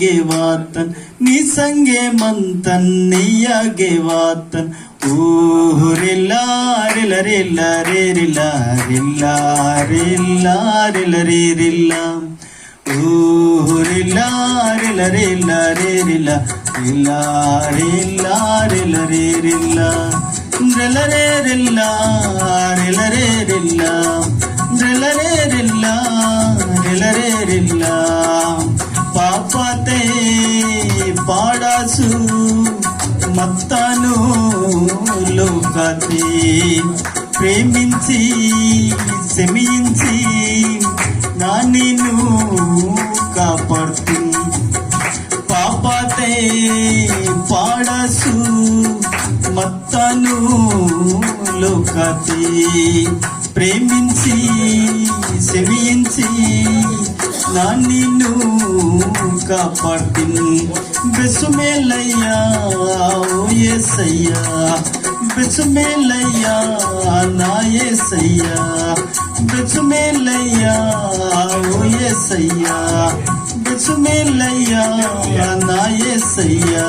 ಗೆವಾತನ್ ನಿಸಂಗೆ ಮಂತನ್ ನೆಯ್ಯ ವಾತನ್ ಊರಿಲ್ಲ ರಿಲ ರಿಲ್ಲ ರೇ పాడాసు మత్తను లోకతే. ప్రేమించి శమించి నా నిన్ను కాపాడుతూ. పాపతే పాడసు మత్తను లోకతే. ప్రేమించి శమించి నా నిన్ను కాపాడుతుంది. బెసుమేలయ్యా ఓ యేసయ్యా బెసుమేలయ్యా నా యేసయ్యా బెసుమేలయ్యా ఓ యేసయ్యా బెసుమేలయ్యా నా యేసయ్యా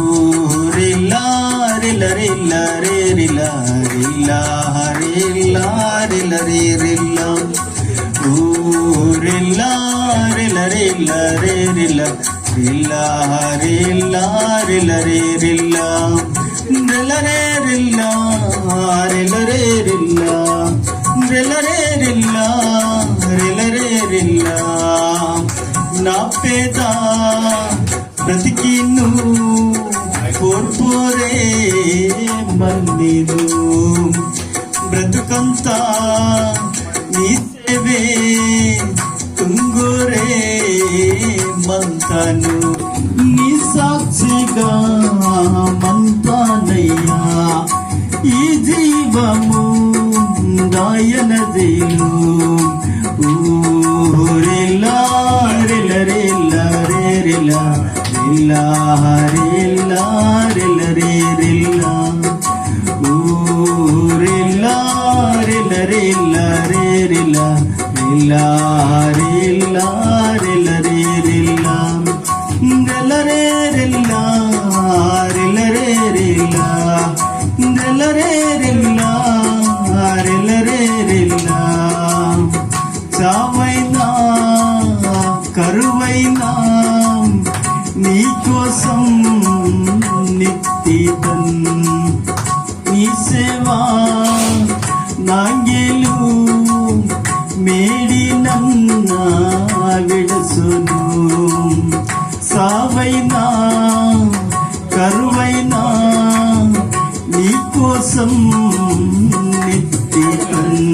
ఊరిలా రిల రిల రే రిల రిల రిల రిల రిల. నా పేద బ్రతికిను కోర్పోరే మన్నిను బ్రతుకంతా నీ సేవే తుంగురే మంతను నీ సాక్షిగా మంతానయ్యా. ఈ జీవము గాయనదేను. ఊరిలా రిల రిల రిల రిల రిల రిల చావైనా కరువైనా నీకోసం నిత్యం నీ సేవా కోసం నిத்தியன்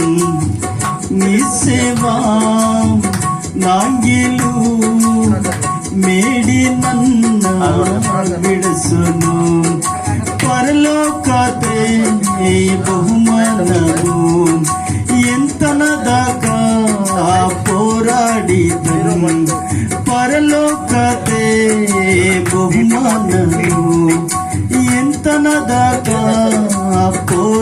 நீ சேவா நாங்கிலு மேடி நன்ன விடசுனு పరలోకతే ఈ బహుమానము? పోరాడి పరలోకతే బహుమానము? ఎంతన దాకా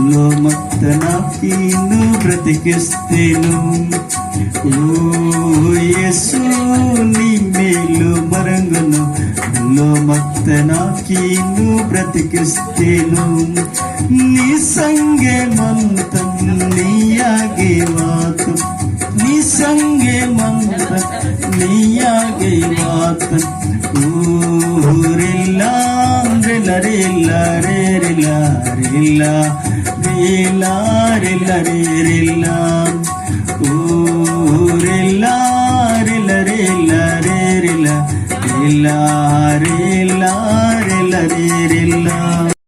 దుల్లో మత్త నాకీను బ్రతికిస్తేను. ఓయసు నీ మేలు మరంగును. దుల్లో మత్త నాకీను బ్రతికిస్తేను. నీ సంగే మంతం నీయాగే వాతం నీ సంగే మంతం నీయాగే వాతం ఊరిల్లా రిల రిల రే రిల రిల రిల